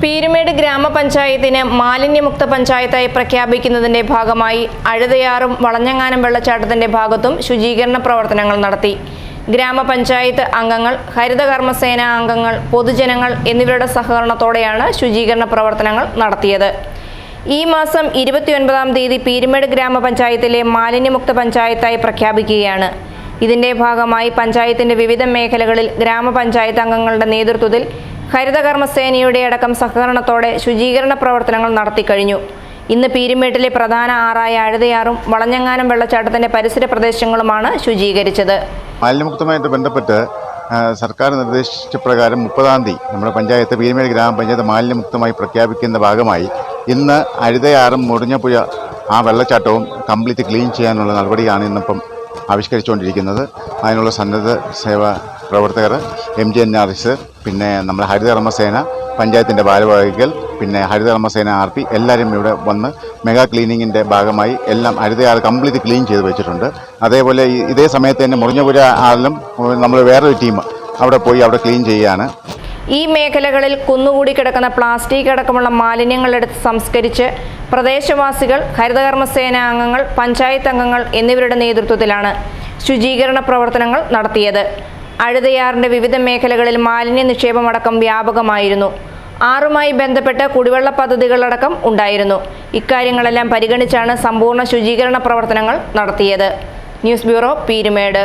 പീരുമേട് ഗ്രാമപഞ്ചായത്തിന് മാലിന്യമുക്ത പഞ്ചായത്തായി പ്രഖ്യാപിക്കുന്നതിന്റെ ഭാഗമായി അഴുതയാറും വളഞ്ഞങ്ങാനം വെള്ളച്ചാട്ടത്തിന്റെ ഭാഗത്തും ശുചീകരണ പ്രവർത്തനങ്ങൾ നടത്തി. ഗ്രാമപഞ്ചായത്ത് അംഗങ്ങൾ ഹരിതകർമ്മസേന അംഗങ്ങൾ പൊതുജനങ്ങൾ എന്നിവരുടെ സഹകരണത്തോടെയാണ് ശുചീകരണ പ്രവർത്തനങ്ങൾ നടത്തിയത്. ഈ മാസം ഇരുപത്തിയൊൻപതാം തീയതി പീരുമേട് ഗ്രാമപഞ്ചായത്തിലെ മാലിന്യമുക്ത പഞ്ചായത്തായി പ്രഖ്യാപിക്കുകയാണ്. ഇതിന്റെ ഭാഗമായി പഞ്ചായത്തിന്റെ വിവിധ മേഖലകളിൽ ഗ്രാമപഞ്ചായത്ത് അംഗങ്ങളുടെ നേതൃത്വത്തിൽ ഹരിതകർമ്മസേനയുടെ അടക്കം സഹകരണത്തോടെ ശുചീകരണ പ്രവർത്തനങ്ങൾ നടത്തിക്കഴിഞ്ഞു ഇന്ന് പീരുമേട്ടിലെ പ്രധാന ആറായ അഴുതയാറും വളഞ്ഞങ്ങാനം വെള്ളച്ചാട്ടത്തിന്റെ പരിസര പ്രദേശങ്ങളുമാണ് ശുചീകരിച്ചത്. മാലിന്യമുക്തമായിട്ട് ബന്ധപ്പെട്ട് സർക്കാർ നിർദ്ദേശിച്ച പ്രകാരം മുപ്പതാം തീയതി നമ്മുടെ പഞ്ചായത്ത് പീരുമേട് ഗ്രാമപഞ്ചായത്ത് മാലിന്യമുക്തമായി പ്രഖ്യാപിക്കുന്ന ഭാഗമായി ഇന്ന് അഴുതയാറും മുടിഞ്ഞപ്പുഴ ആ വെള്ളച്ചാട്ടവും കംപ്ലീറ്റ് ക്ലീൻ ചെയ്യാനുള്ള നടപടിയാണ് ഇന്നിപ്പം ആവിഷ്കരിച്ചുകൊണ്ടിരിക്കുന്നത്. അതിനുള്ള സന്നദ്ധ സേവ പ്രവർത്തകർ M G N R S പിന്നെ നമ്മുടെ ഹരിതകർമ്മസേന പഞ്ചായത്തിന്റെ ഭാരവാഹികൾ പിന്നെ ഹരിതകർമ്മസേന ആർ പി എല്ലാവരും ഇവിടെ വന്ന് മെഗാ ക്ലീനിങ്ങിന്റെ ഭാഗമായി എല്ലാം ഹരിതയാർ കംപ്ലീറ്റ് ക്ലീൻ ചെയ്ത് വെച്ചിട്ടുണ്ട്. അതേപോലെ ഇതേ സമയത്ത് തന്നെ മുറിഞ്ഞപുര ആറിലും നമ്മൾ വേറൊരു ടീം അവിടെ പോയി അവിടെ ക്ലീൻ ചെയ്യുകയാണ്. ഈ മേഖലകളിൽ കുന്നുകൂടി കിടക്കുന്ന പ്ലാസ്റ്റിക് അടക്കമുള്ള മാലിന്യങ്ങൾ എടുത്ത് സംസ്കരിച്ച് പ്രദേശവാസികൾ ഹരിതകർമ്മസേന അംഗങ്ങൾ പഞ്ചായത്ത് അംഗങ്ങൾ എന്നിവരുടെ നേതൃത്വത്തിലാണ് ശുചീകരണ പ്രവർത്തനങ്ങൾ നടത്തിയത്. അഴുതയാറിന്റെ വിവിധ മേഖലകളിൽ മാലിന്യ നിക്ഷേപമടക്കം വ്യാപകമായിരുന്നു. ആറുമായി ബന്ധപ്പെട്ട് കുടിവെള്ള പദ്ധതികളടക്കം ഉണ്ടായിരുന്നു. ഇക്കാര്യങ്ങളെല്ലാം പരിഗണിച്ചാണ് സമ്പൂർണ ശുചീകരണ പ്രവർത്തനങ്ങൾ നടത്തിയത്. News bureau Peermade.